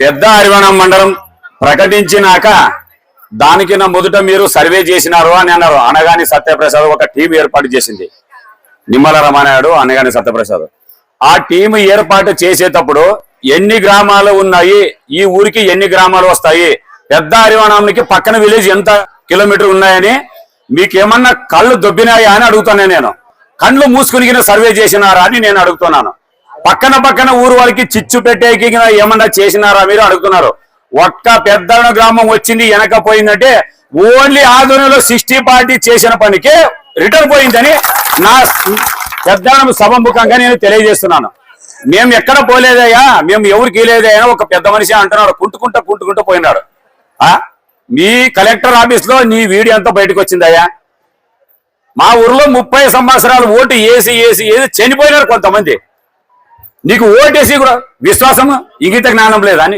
పెద్ద అరివణం మండలం ప్రకటించినాక దానికి నా మొదట మీరు సర్వే చేసినారు అని అన్నారు. అనగాని సత్యప్రసాద్ ఒక టీం ఏర్పాటు చేసింది. నిమ్మల రమణాయుడు అనగాని సత్యప్రసాద్. ఆ టీం ఏర్పాటు చేసేటప్పుడు ఎన్ని గ్రామాలు ఉన్నాయి? ఈ ఊరికి ఎన్ని గ్రామాలు వస్తాయి? పెద్ద అరివణానికి పక్కన విలేజ్ ఎంత కిలోమీటర్ ఉన్నాయని మీకేమన్నా కళ్ళు దొబ్బినాయా అని అడుగుతాను నేను. కళ్ళు మూసుకుని సర్వే చేసినారా అని నేను అడుగుతున్నాను. పక్కన పక్కన ఊరు వాళ్ళకి చిచ్చు పెట్టేకి ఏమన్నా చేసినారా మీరు అడుగుతున్నారు. ఒక్క పెద్ద గ్రామం వచ్చింది వెనక పోయిందంటే ఓన్లీ ఆధ్వర్యంలో సిక్స్టీ పార్టీ చేసిన పనికి రిటర్న్ పోయిందని నా పెద్ద సభముఖంగా నేను తెలియజేస్తున్నాను. మేము ఎక్కడ పోలేదయ్యా మేము ఎవరికి లేదయ్యా ఒక పెద్ద మనిషి అంటున్నాడు కుంటుకుంటా కుంటుకుంటూ పోయినాడు. ఆ? మీ కలెక్టర్ ఆఫీస్లో నీ వీడియో అంతా బయటకు వచ్చిందయ్యా. మా ఊర్లో ముప్పై సంవత్సరాలు ఓటు వేసి వేసి వేసి చనిపోయినారు కొంతమంది. నీకు ఓటేసి కూడా విశ్వాసం ఇంగిత జ్ఞానం లేదా నీకు